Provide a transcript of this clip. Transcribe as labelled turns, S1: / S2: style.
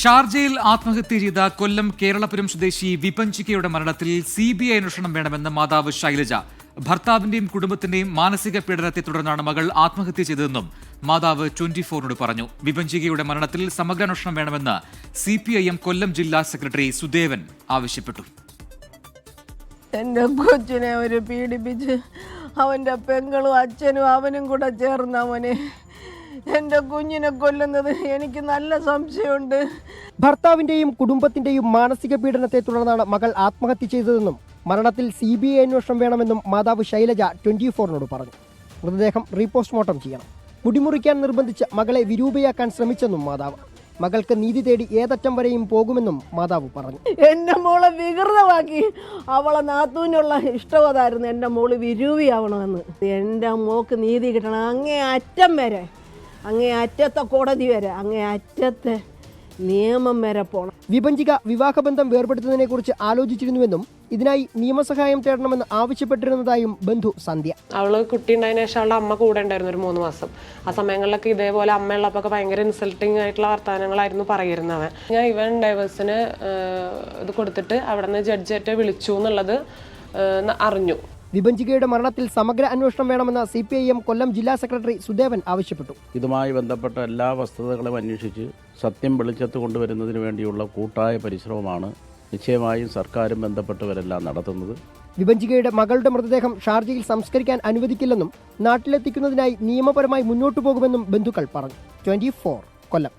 S1: ഷാർജയിൽ ആത്മഹത്യ ചെയ്ത കൊല്ലം കേരളപുരം സ്വദേശി വിപഞ്ചികയുടെ മരണത്തിൽ സി ബി ഐ അന്വേഷണം വേണമെന്ന് മാതാവ് ശൈലജ. ഭർത്താവിന്റെയും കുടുംബത്തിന്റെയും മാനസിക പീഡനത്തെ തുടർന്നാണ് മകൾ ആത്മഹത്യ ചെയ്തതെന്നും മാതാവ് ട്വന്റി ഫോറിനോട് പറഞ്ഞു. വിപഞ്ചികയുടെ മരണത്തിൽ സമഗ്ര അന്വേഷണം വേണമെന്ന് C P I M Kollam ജില്ലാ സെക്രട്ടറി സുദേവൻ ആവശ്യപ്പെട്ടു.
S2: എന്റെ കൊച്ചിനെ ഒരു പീഡിപ്പിച്ച് അവന്റെ പെങ്ങളും അച്ഛനും അവനും കൂടെ ചേർന്ന് അവനെ എന്റെ കുഞ്ഞിനെ കൊല്ലുന്നത് എനിക്ക് നല്ല സംശയമുണ്ട്.
S3: ഭർത്താവിന്റെയും കുടുംബത്തിന്റെയും മാനസിക പീഡനത്തെ തുടർന്നാണ് മകൾ ആത്മഹത്യ ചെയ്തതെന്നും മരണത്തിൽ സി ബി ഐ അന്വേഷണം വേണമെന്നും മാതാവ് ശൈലജ ട്വന്റി ഫോറിനോട് പറഞ്ഞു. മൃതദേഹം റീപോസ്റ്റ്മോർട്ടം ചെയ്യണം. മുടിമുറിക്കാൻ നിർബന്ധിച്ച് മകളെ വിരൂപയാക്കാൻ ശ്രമിച്ചെന്നും മാതാവ്. മകൾക്ക് നീതി തേടി ഏതറ്റം വരെയും പോകുമെന്നും മാതാവ് പറഞ്ഞു.
S2: എന്റെ മോളെ വികൃതമാക്കി. അവളെ നാത്തൂനുള്ള ഇഷ്ടവതായിരുന്നു എന്റെ മോൾ വിരൂപിയാവണമെന്ന്. എന്റെ മോക്ക് നീതി കിട്ടണം അങ്ങേ അറ്റം വരെ. അങ്ങേ അറ്റത്തെ കോടതി വരെ അങ്ങേ അറ്റത്തെ നിയമം വരെ പോകണം
S3: വിഭജിക വിവാഹബന്ധം വേർപെടുത്തുന്നതിനെക്കുറിച്ച് ആലോചിച്ചിരുന്നുവെന്നും ഇതിനായി നിയമസഹായം തേടണമെന്ന് ആവശ്യപ്പെട്ടിരുന്നതായും ബന്ധു സന്ധ്യ.
S4: അവൾ കുട്ടി ഉണ്ടായതിനു ശേഷം അവളുടെ അമ്മ കൂടെ ഉണ്ടായിരുന്നു ഒരു മൂന്ന് മാസം. ആ സമയങ്ങളിലൊക്കെ ഇതേപോലെ അമ്മയുള്ളപ്പൊക്കെ ഭയങ്കര ഇൻസൾട്ടിങ് ആയിട്ടുള്ള വർത്തമാനങ്ങളായിരുന്നു പറയുന്നത്. ഞാൻ ഇവൻ ഡൈവേഴ്സിന് ഇത് കൊടുത്തിട്ട് അവിടെ നിന്ന് ജഡ്ജായിട്ട് വിളിച്ചു എന്നുള്ളത് അറിഞ്ഞു.
S3: വിഭജികയുടെ മരണത്തിൽ സമഗ്ര അന്വേഷണം വേണമെന്ന് C P I M Kollam ജില്ലാ സെക്രട്ടറി സുദേവൻ ആവശ്യപ്പെട്ടു.
S5: ഇതുമായി ബന്ധപ്പെട്ട എല്ലാ വസ്തുതകളും അന്വേഷിച്ച് സത്യം വെളിച്ചത്ത് കൊണ്ടുവരുന്നതിന് വേണ്ടിയുള്ള കൂട്ടായ പരിശ്രമമാണ് നിശ്ചയമായും സർക്കാരും ബന്ധപ്പെട്ടവരെല്ലാം നടത്തുന്നത്.
S3: വിഭജികയുടെ മകളുടെ മൃതദേഹം ഷാർജയിൽ സംസ്കരിക്കാൻ അനുവദിക്കില്ലെന്നും നാട്ടിലെത്തിക്കുന്നതിനായി നിയമപരമായി മുന്നോട്ടു പോകുമെന്നും ബന്ധുക്കൾ പറഞ്ഞു. ട്വന്റി കൊല്ലം.